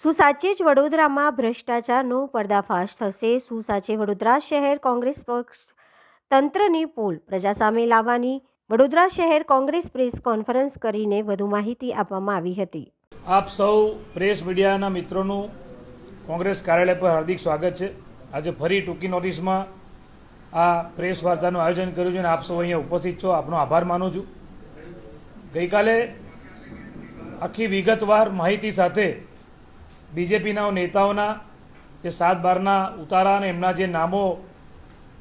શું સાચે જ વડોદરામાં ભ્રષ્ટાચારનો પર્દાફાશ થશે. શું સાચે વડોદરા શહેર કોંગ્રેસ પક્ષ તંત્રની પોલ પ્રજા સામે લાવવાની. વડોદરા શહેર કોંગ્રેસ પ્રેસ કોન્ફરન્સ કરીને વધુ માહિતી આપવામાં આવી હતી. આપ સૌ પ્રેસ મીડિયાના મિત્રોનું કોંગ્રેસ કાર્યાલય પર હાર્દિક સ્વાગત છે. આજે ફરી ટૂંકી નોટિસમાં આ પ્રેસ વાર્તાનું આયોજન કર્યું છે અને આપ સૌ અહીંયા ઉપસ્થિત છો. આપનો આભાર માનું છું. ગઈકાલે આખી વિગતવાર માહિતી સાથે બીજેપીના નેતાઓના, જે સાત બારના ઉતારા અને એમના જે નામો,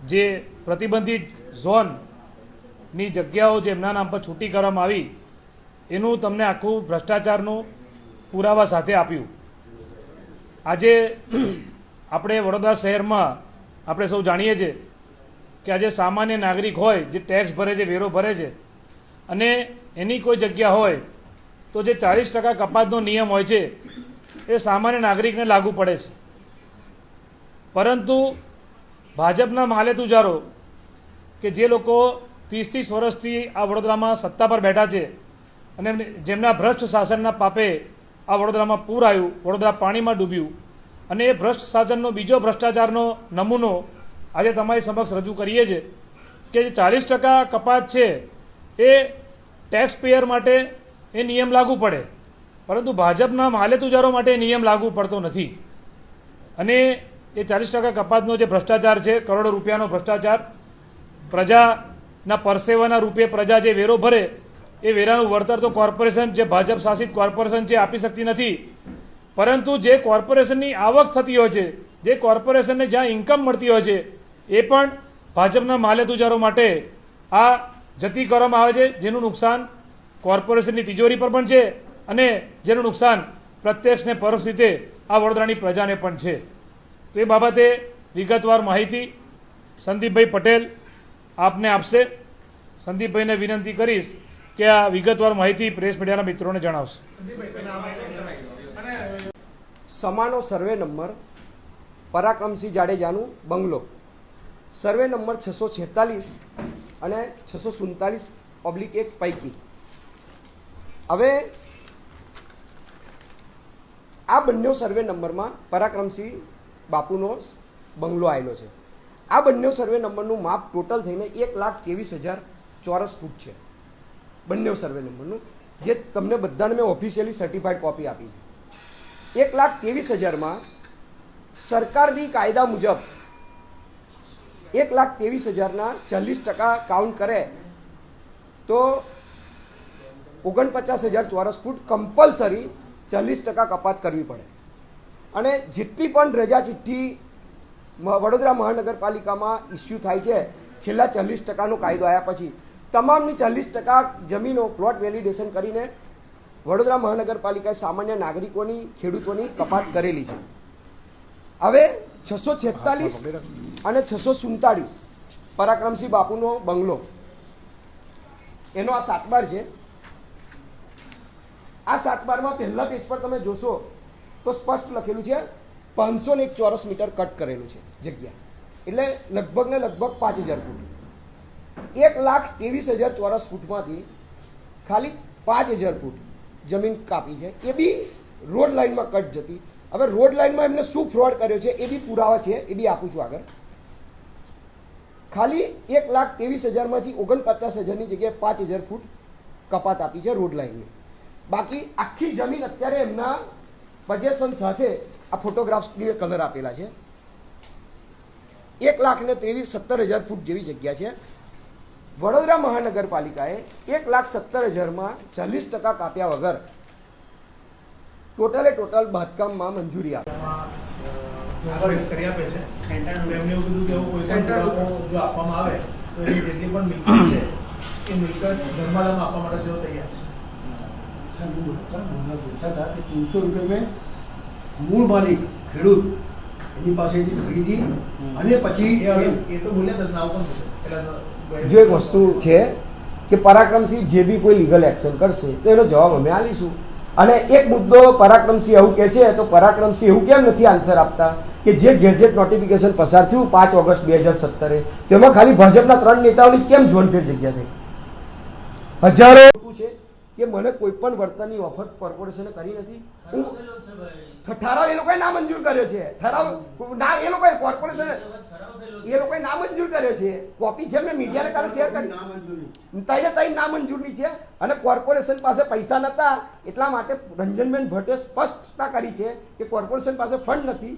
જે પ્રતિબંધિત ઝોનની જગ્યાઓ જે એમના નામ પર છૂટી કરવામાં આવી, એનું તમને આખું ભ્રષ્ટાચારનું પુરાવા સાથે આપ્યું. આજે આપણે વડોદરા શહેરમાં, આપણે સૌ જાણીએ છીએ કે આજે સામાન્ય નાગરિક હોય, જે ટેક્સ ભરે છે, વેરો ભરે છે, અને એની કોઈ જગ્યા હોય, તો જે ચાલીસ ટકા કપાતનો નિયમ હોય છે એ સામાન્ય નાગરિકને લાગુ પડે છે. પરંતુ ભાજપના માલે તુજારો કે જે લોકો ત્રીસ ત્રીસ વર્ષથી આ વડોદરામાં સત્તા પર બેઠા છે અને જેમના ભ્રષ્ટ શાસનના પાપે આ વડોદરામાં પૂર આવ્યું, વડોદરા પાણીમાં ડૂબ્યું અને એ ભ્રષ્ટ શાસનનો બીજો ભ્રષ્ટાચારનો નમૂનો આજે તમારી સમક્ષ રજૂ કરીએ છીએ કે જે ચાલીસ ટકા કપાત છે એ ટેક્સ પેયર માટે એ નિયમ લાગુ પડે. પરંતુ ભાજપના માલેતુજારો માટે એ નિયમ લાગુ પડતો નથી. અને એ ચાલીસ ટકા કપાતનો જે ભ્રષ્ટાચાર છે, કરોડો રૂપિયાનો ભ્રષ્ટાચાર, પ્રજાના પરસેવાના રૂપે પ્રજા જે વેરો ભરે, એ વેરાનું વળતર તો કોર્પોરેશન, જે ભાજપ શાસિત કોર્પોરેશન છે, આપી શકતી નથી. પરંતુ જે કોર્પોરેશનની આવક થતી હોય છે, જે કોર્પોરેશનને જ્યાં ઇન્કમ મળતી હોય છે, એ પણ ભાજપના માલેતુજારો માટે આ જતી કરવામાં આવે છે, જેનું નુકસાન કોર્પોરેશનની તિજોરી પર પણ છે અને જેનું નુકસાન પ્રત્યક્ષ ને પરોક્ષ રીતે આ વડોદરાની પ્રજાને પણ છે. તો એ બાબતે વિગતવાર માહિતી સંદીપભાઈ પટેલ આપને આપશે. સંદીપભાઈને વિનંતી કરીશ કે આ વિગતવાર માહિતી પ્રેસ મીડિયાના મિત્રોને જણાવશે. સમાનો સર્વે નંબર પરાક્રમસિંહ જાડેજાનું બંગલો. સર્વે નંબર છસો છેતાલીસ અને છસો સુડતાલીસ પબ્લિક એક પૈકી. હવે આ બંને સર્વે નંબરમાં પરાક્રમસિંહ બાપુનો બંગલો આવેલો છે. આ બંને સર્વે નંબરનું માપ ટોટલ થઈને એક લાખ ત્રેવીસ હજાર ચોરસ ફૂટ છે. બંને સર્વે નંબરનું, જે તમને બધાને મેં ઓફિશિયલી સર્ટિફાઈડ કોપી આપી છે. એક લાખ ત્રેવીસ હજારમાં સરકારની કાયદા મુજબ એક લાખ ત્રેવીસ હજારના ચાલીસ ટકા કાઉન્ટ કરે તો ઓગણપચાસ હજાર ચોરસ ફૂટ કમ્પલસરી ચાલીસ ટકા કપાત કરવી પડે. અને જેટલી પણ રજા ચિઠ્ઠી વડોદરા મહાનગરપાલિકામાં ઇસ્યુ થાય છે, છેલ્લા ચાલીસ ટકાનો કાયદો આવ્યા પછી તમામની ચાલીસ ટકા જમીનો પ્લોટ વેલિડેશન કરીને વડોદરા મહાનગરપાલિકાએ સામાન્ય નાગરિકોની, ખેડૂતોની કપાત કરેલી છે. હવે છસો છેતાલીસ અને છસો સુડતાલીસ પરાક્રમસિંહ બાપુનો બંગલો. એનો આ સાતબાર છે. આ સાત બારમાં પહેલા પેજ પર તમે જોશો તો સ્પષ્ટ લખેલું છે, પાંચસો ને એક ચોરસ મીટર કટ કરેલું છે જગ્યા. એટલે લગભગ ને લગભગ પાંચ હજાર ફૂટ. એક લાખ ત્રેવીસ હજાર ચોરસ ફૂટમાંથી ખાલી પાંચ હજાર ફૂટ જમીન કાપી છે. એ બી રોડ લાઇનમાં કટ જતી. હવે રોડ લાઇનમાં એમને શું ફ્રોડ કર્યો છે એ બી પુરાવા છે, એ બી આપું છું આગળ. ખાલી એક લાખ ત્રેવીસ હજારમાંથી ઓગણપચાસ હજારની જગ્યાએ પાંચ હજાર ફૂટ કપાત આપી છે રોડ લાઇનની. બાકી આખી જમીન અત્યારે એમના પજેશન સાથે આ ફોટોગ્રાફ્સની કલર આપેલા છે. એક લાખ ને ત્રેવીસ સત્તર હજાર ફૂટ જેવી જગ્યા છે. વડોદરા મહાનગરપાલિકાએ એક લાખ સત્તર હજારમાં ચાલીસ ટકા કાપ્યા વગર ટોટલે ટોટલ બાંધકામમાં મંજૂરી આપી. છે. તો એમને એવું કીધું કે એવું કોઈ પણ પુરાવો જો આપવામાં આવે તો એની જેટલી પણ મિલકત છે એ મિલકત ધર્માદામાં આપવા માટે તેઓ તૈયાર છે सर वो बोला था बोला ऐसा था कि तीन सौ रुपये में મૂળ માલિક ખેડૂત એની પાસેથી ખરીદી અને પછી એ હવે એ તો બોલ્યા હતા નાવ પણ બોલ્યા. પેલા તો- જો એક વસ્તુ છે કે પરાક્રમસિંહ જે બી કોઈ લીગલ એક્શન કરશે તો એનો જવાબ અમે આલીશું અને એક મુદ્દો પરાક્રમસિંહ એવું કહે છે તો પરાક્રમસિંહ એવું કેમ નથી આન્સર આપતા કે જે ગેજેટ નોટિફિકેશન પસાર થયું પાંચ ઓગસ્ટ બે હજાર સત્તરે તેમાં ખાલી ભાજપના ત્રણ નેતાઓની જ કેમ જોનફેર જગ્યા થઈ હજારો ખોટું છે કે મને કોઈ પણ વર્તનની ઓફર કોર્પોરેશને કરી નથી. હું ઠરાવ એ લોકોએ ના મંજૂર કર્યો છે. ઠરાવ ના એ લોકોએ કોર્પોરેશન એ લોકોએ ના મંજૂર કર્યો છે. કોપી છે મેં મીડિયાને કાલે શેર કરી. તઈને તઈ ના મંજૂરની છે. અને કોર્પોરેશન પાસે પૈસા નહોતા એટલા માટે રંજનબેન ભટ્ટે સ્પષ્ટતા કરી છે કે કોર્પોરેશન પાસે ફંડ નથી.